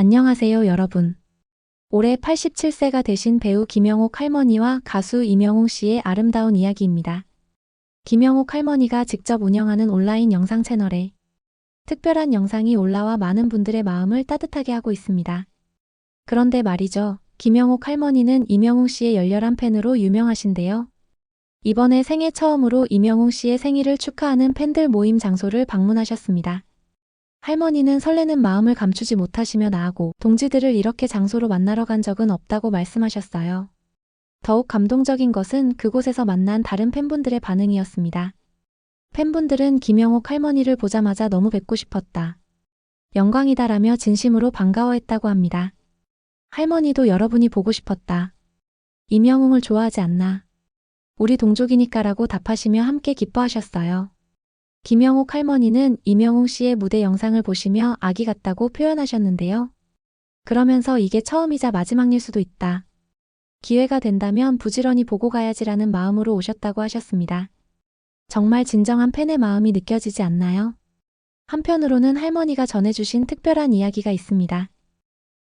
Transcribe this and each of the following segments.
안녕하세요, 여러분. 올해 87세가 되신 배우 김영옥 할머니와 가수 임영웅 씨의 아름다운 이야기입니다. 김영옥 할머니가 직접 운영하는 온라인 영상 채널에 특별한 영상이 올라와 많은 분들의 마음을 따뜻하게 하고 있습니다. 그런데 말이죠. 김영옥 할머니는 임영웅 씨의 열렬한 팬으로 유명하신데요. 이번에 생애 처음으로 임영웅 씨의 생일을 축하하는 팬들 모임 장소를 방문하셨습니다. 할머니는 설레는 마음을 감추지 못하시며 나하고 동지들을 이렇게 장소로 만나러 간 적은 없다고 말씀하셨어요. 더욱 감동적인 것은 그곳에서 만난 다른 팬분들의 반응이었습니다. 팬분들은 김영옥 할머니를 보자마자 너무 뵙고 싶었다. 영광이다라며 진심으로 반가워했다고 합니다. 할머니도 여러분이 보고 싶었다. 임영웅을 좋아하지 않나. 우리 동족이니까라고 답하시며 함께 기뻐하셨어요. 김영옥 할머니는 임영웅 씨의 무대 영상을 보시며 아기 같다고 표현하셨는데요. 그러면서 이게 처음이자 마지막일 수도 있다. 기회가 된다면 부지런히 보고 가야지라는 마음으로 오셨다고 하셨습니다. 정말 진정한 팬의 마음이 느껴지지 않나요? 한편으로는 할머니가 전해주신 특별한 이야기가 있습니다.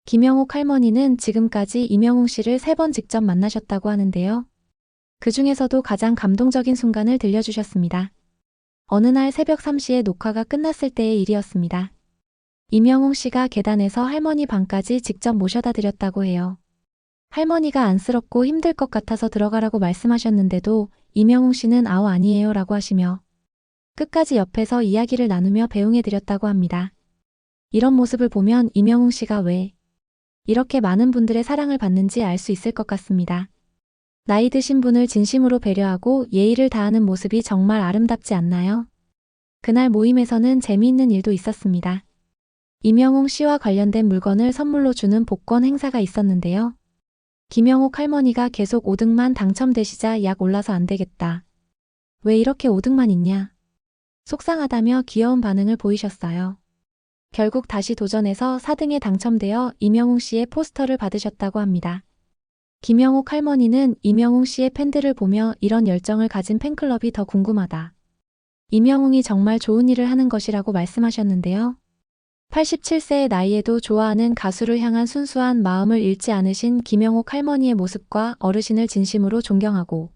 김영옥 할머니는 지금까지 임영웅 씨를 세 번 직접 만나셨다고 하는데요. 그 중에서도 가장 감동적인 순간을 들려주셨습니다. 어느 날 새벽 3시에 녹화가 끝났을 때의 일이었습니다. 임영웅 씨가 계단에서 할머니 방까지 직접 모셔다 드렸다고 해요. 할머니가 안쓰럽고 힘들 것 같아서 들어가라고 말씀하셨는데도 임영웅 씨는 아우 아니에요 라고 하시며 끝까지 옆에서 이야기를 나누며 배웅해 드렸다고 합니다. 이런 모습을 보면 임영웅 씨가 왜 이렇게 많은 분들의 사랑을 받는지 알 수 있을 것 같습니다. 나이 드신 분을 진심으로 배려하고 예의를 다하는 모습이 정말 아름답지 않나요? 그날 모임에서는 재미있는 일도 있었습니다. 임영웅 씨와 관련된 물건을 선물로 주는 복권 행사가 있었는데요. 김영옥 할머니가 계속 5등만 당첨되시자 약 올라서 안 되겠다. 왜 이렇게 5등만 있냐? 속상하다며 귀여운 반응을 보이셨어요. 결국 다시 도전해서 4등에 당첨되어 임영웅 씨의 포스터를 받으셨다고 합니다. 김영옥 할머니는 임영웅 씨의 팬들을 보며 이런 열정을 가진 팬클럽이 더 궁금하다. 임영웅이 정말 좋은 일을 하는 것이라고 말씀하셨는데요. 87세의 나이에도 좋아하는 가수를 향한 순수한 마음을 잃지 않으신 김영옥 할머니의 모습과 어르신을 진심으로 존경하고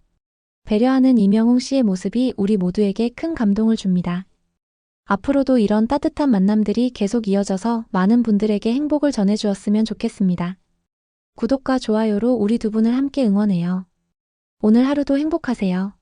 배려하는 임영웅 씨의 모습이 우리 모두에게 큰 감동을 줍니다. 앞으로도 이런 따뜻한 만남들이 계속 이어져서 많은 분들에게 행복을 전해주었으면 좋겠습니다. 구독과 좋아요로 우리 두 분을 함께 응원해요. 오늘 하루도 행복하세요.